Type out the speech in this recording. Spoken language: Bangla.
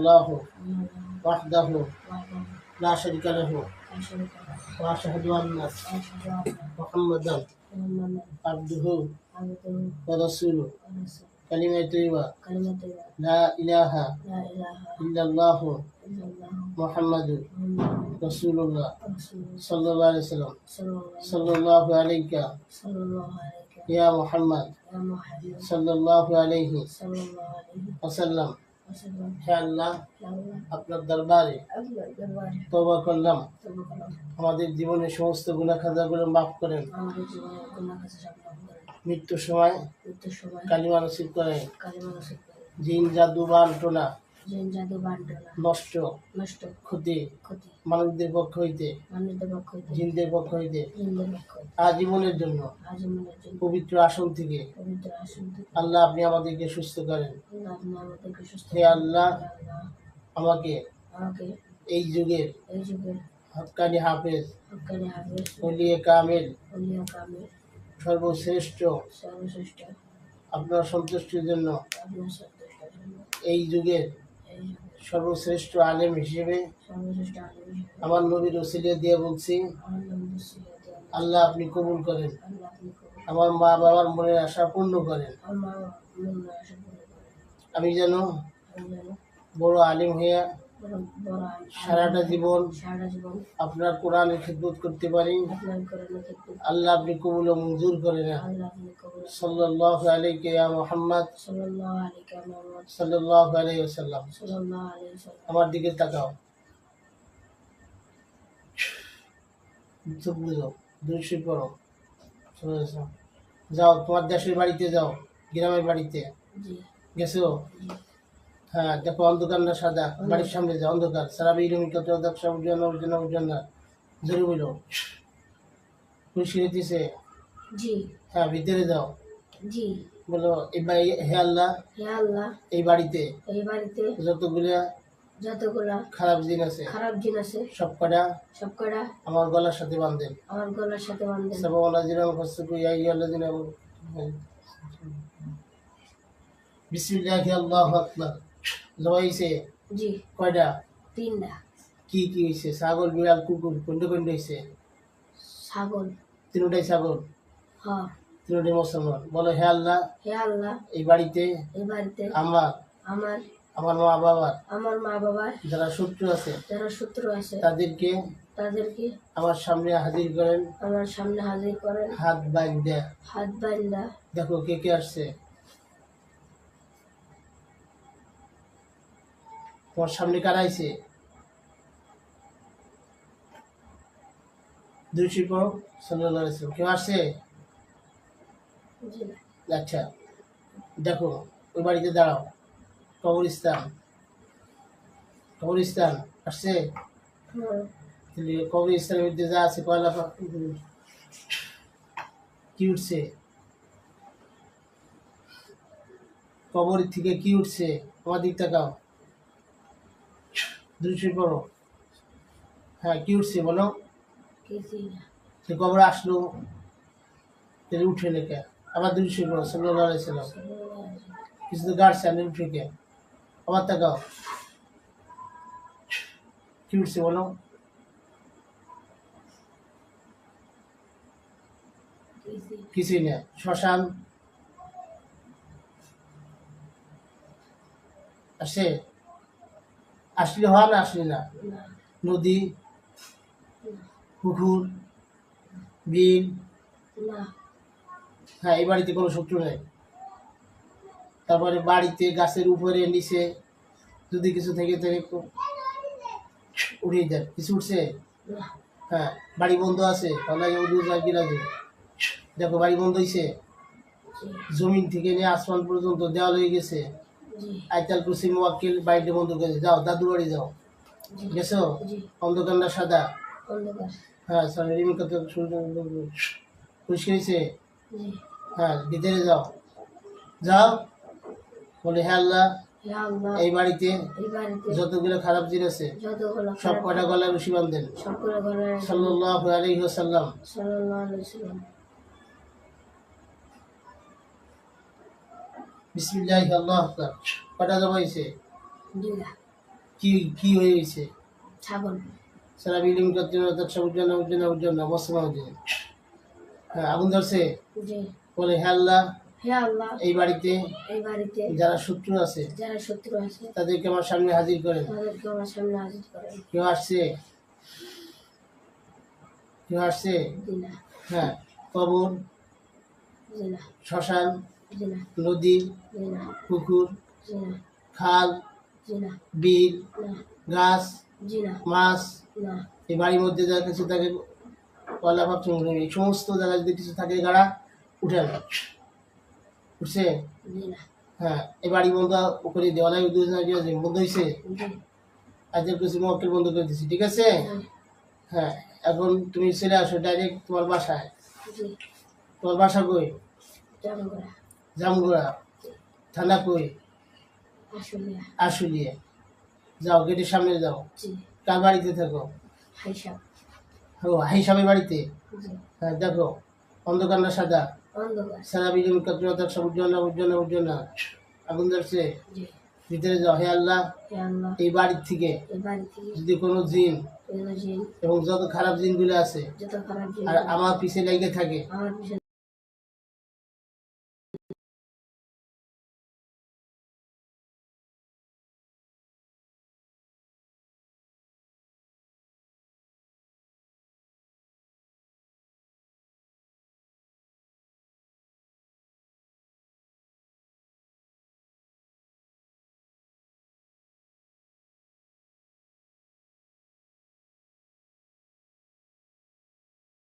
الله وحده لا شريك له وأشهد أن محمدا عبده ورسوله. كلمة طيبة. لا إله إلا الله محمد رسول الله صلى الله عليه وسلم. صلى الله عليك يا محمد. صلى الله عليه وسلم. হে আল্লাহ আপনার দরবারে তবা করলাম। আমাদের জীবনের সমস্ত গুণা খাজাগুলো মাফ করেন। মৃত্যুর সময় কালিমা নসিব করেন। জিন জাদু বান্টনা বান্টনা নষ্ট। নষ্ট। ক্ষতি। ক্ষতি। মানুষদের পক্ষ হইতে। মানুষদের পক্ষ হইতে। জিনদের পক্ষ হইতে। জিনদের পক্ষ হইতে। আজীবনের জন্য। আজীবনের জন্য। পবিত্র আসন থেকে। পবিত্র আসন থেকে। আল্লাহ আপনি আমাদেরকে সুস্থ করেন। আল্লাহ আপনি আমাদেরকে সুস্থ হে আল্লাহ আমাকে আমাকে এই যুগের এই যুগের হকানি হাফেজ হকানি হাফেজ অলিয়ে কামেল সর্বশ্রেষ্ঠ। সর্বশ্রেষ্ঠ। আপনার সন্তুষ্টের জন্য। এই যুগের সর্বশ্রেষ্ঠ আলেম হিসেবে আমার নবীর ওসিলিয়া দিয়ে বলছি আল্লাহ আপনি কবুল করেন। আমার মা বাবার মনের আশা পূর্ণ করেন। আমি যেন বড় আলিম হইয়া সারাটা জীবন আপনার কোরআনের খেদমত করতে পারি। আল্লাহ আপনি কবুল ও মঞ্জুর কবুল সাল্লাল্লাহু আলাইহি ইয়া মুহাম্মদ। ওয়াসাল্লাম। আমার দিকে তাকাও। দুইশো পড়ো। যাও তোমার দেশের বাড়িতে যাও গ্রামের বাড়িতে। গেছো? হ্যাঁ দেখো অন্ধকার না সাদা বাড়ির সামনে যাও অন্ধকার সারা বিরমি কত দক্ষ উজ্জ্বল উজ্জ্বল উজ্জ্বল জোরে বলো খুশি জি। হ্যাঁ ভিতরে যাও। জি। বলো এই বাড়ি হে আল্লাহ হে আল্লাহ এই বাড়িতে এই বাড়িতে যতগুলা যতগুলা খারাপ জিন আছে খারাপ জিন আছে সব কটা সব কটা আমার গলার সাথে বান্ধেন আমার গলার সাথে বান্ধেন সাবাওয়ালা জিরাম ফাসুকু ইয়া আইয়ুহাল্লাযিনা বিসমিল্লাহি আল্লাহু আকবার। জবাইছে জি। কয়টা? তিনটা। কি কি হইছে ছাগল বিড়াল কুকুর কোনটা কোনটা হইছে ছাগল। তিনটাই ছাগল? হ তিনটাই মুসলমান বলো হে আল্লাহ। হে আল্লাহ। এই বাড়িতে? এই বাড়িতে। আমার? আমার। আমার মা বাবার? আমার মা বাবার। যারা শত্রু আছে? যারা শত্রু আছে। তাদেরকে? তাদেরকে আমার সামনে হাজির করেন। আমার সামনে হাজির করেন। হাত বাইন দেয় হাত বান্ধা দেখো কে কে আসছে? তোমার সামনে কারা আইছে? সাল্লাহ কেউ আসছে? আচ্ছা দেখো ওই বাড়িতে দাঁড়াও। কবরস্থান। কবরস্থান আসছে? কবরস্থানের মধ্যে যা আছে কয়লা কি উঠছে? কবর থেকে কি উঠছে? আমার দিক তাকাও। দৃষ্টি পড়ো হ্যাঁ কি উঠছে বলো সে কবর আসলো। তাহলে উঠে লেখা। আবার দৃষ্টি পড়ো সাল্লাহ সাল্লাম কিছু তো গাড়ছে আমি উঠে কে আবার তাকাও। কি উঠছে বলো। কিছুই কিছুই না শ্মশান। আসে? আসলে হয় না আসলে না। নদী, পুকুর, বিল হ্যাঁ এই বাড়িতে কোনো শত্রু নেই। তারপরে বাড়িতে গাছের উপরে, নিচে, যদি কিছু থেকে থেকে উড়িয়ে দেন কিছু উঠছে? হ্যাঁ বাড়ি বন্ধ আছে। তাহলে গিরাজে দেখো, বাড়ি বন্ধ হয়েছে জমিন থেকে নিয়ে আসমান পর্যন্ত দেওয়াল হয়ে গেছে। আইতাল কুসি মোয়াক্কেল বাড়িতে বন্ধ করেছে যাও দাদু বাড়ি যাও। গেছো? অন্ধকার না সাদা। হ্যাঁ সরি রিমি কত পরিষ্কার হয়েছে হ্যাঁ ভিতরে যাও। যাও। বলে হ্যাঁ আল্লাহ হে আল্লাহ এই বাড়িতে যতগুলো খারাপ জিনিস আছে সব কটা গলায় রশি বান্ধেন সকলে ঘরের সাল্লাল্লাহু আলাইহি বিসমিল্লাহি আল্লাহু আকবার। কটা দুইটা। কি কি হয়ে গেছে? ছাগল। সারা বিল্ডিং করতে সব উজ্জ্বল উজ্জ্বল হ্যাঁ আগুন ধরছে? বলে হ্যাঁ আল্লাহ এই বাড়িতে এই বাড়িতে যারা শত্রু আছে যারা শত্রু আছে তাদেরকে আমার সামনে হাজির করেন। তাদেরকে আমার সামনে হাজির করেন। কেউ আসছে? কেউ আসছে? হ্যাঁ কবর শ্মশান নদী পুকুর খাল বিল গাছ মাছ এই বাড়ির মধ্যে যা কিছু থাকে কলা ভাব এই সমস্ত জায়গায় যদি কিছু থাকে গাড়া উঠে আনে উঠছে? হ্যাঁ এই বাড়ি বন্ধ করে দেওয়ালাই বন্ধ হয়েছে জি আজকের কিছু মক্কেল বন্ধ করে দিচ্ছি ঠিক আছে? হ্যাঁ এখন তুমি চলে আসো ডাইরেক্ট তোমার বাসায়। তোমার বাসা কই? জামগড়া থানা কই আসলে আশুলিয়ে। যাও গেটের সামনে যাও। জি। কার বাড়িতে থাকো? ও হিসাবের বাড়িতে? হ্যাঁ দেখো অন্ধকার না সাদা। সারা বিজন কত্রতা সব উজ্জ্বল উজ্জ্বল উজ্জ্বল আগুন ধরছে? ভিতরে যাও হে আল্লাহ। এই বাড়ির থেকে এই বাড়ি থেকে যদি কোনো জিন এবং যত খারাপ জিনগুলো আছে যত খারাপ জিন আর আমার পিছে লেগে থাকে